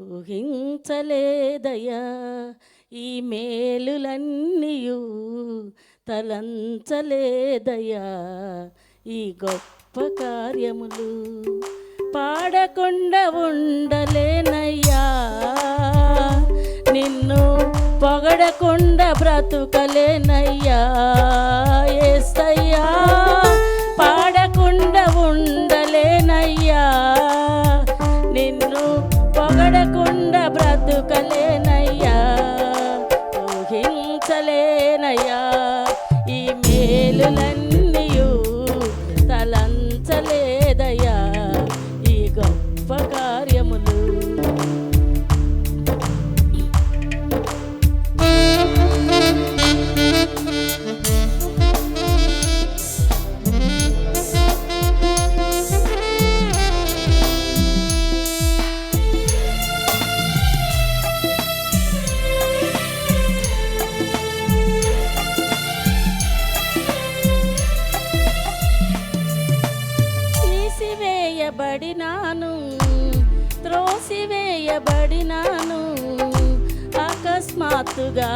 ఊహించలేదయా ఈ మేలులన్నీయు తలంచలేదయా ఈ గొప్ప కార్యములు పాడకుండా ఉండలేనయ్యా. నిన్ను పొగడకుండా బ్రతుకలేనయ్యా. ఏ ఊహించలేనయ్యా ఈ మేలులని త్రోసివేయబడినాను అకస్మాత్తుగా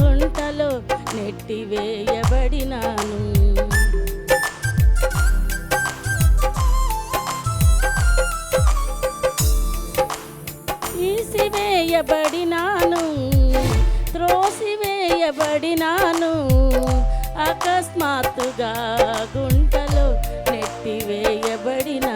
గుంటలో నెట్టివేయబడినాను. తీసివేయబడినాను త్రోసివేయబడినాను. అకస్మాత్తుగా గుంటలో నెట్టివేయబడినాను.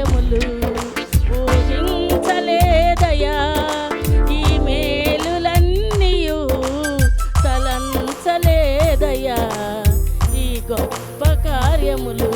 కార్యములు ఊహించలేదయా. ఈ మేలులన్నీయు తలంచలేదయా. ఈ గొప్ప కార్యములు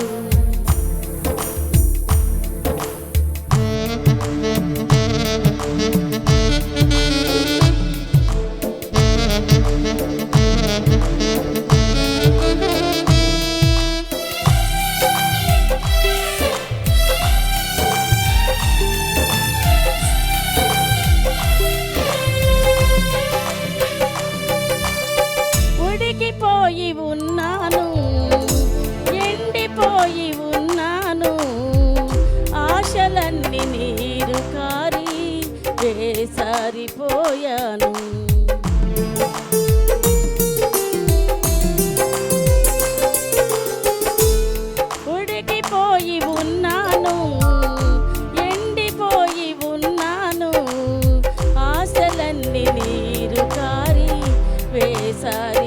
వేసారిపోయాను ఉడికిపోయి ఉన్నాను ఎండిపోయి ఉన్నాను. ఆశలన్నీ నీరు కారి వేసారి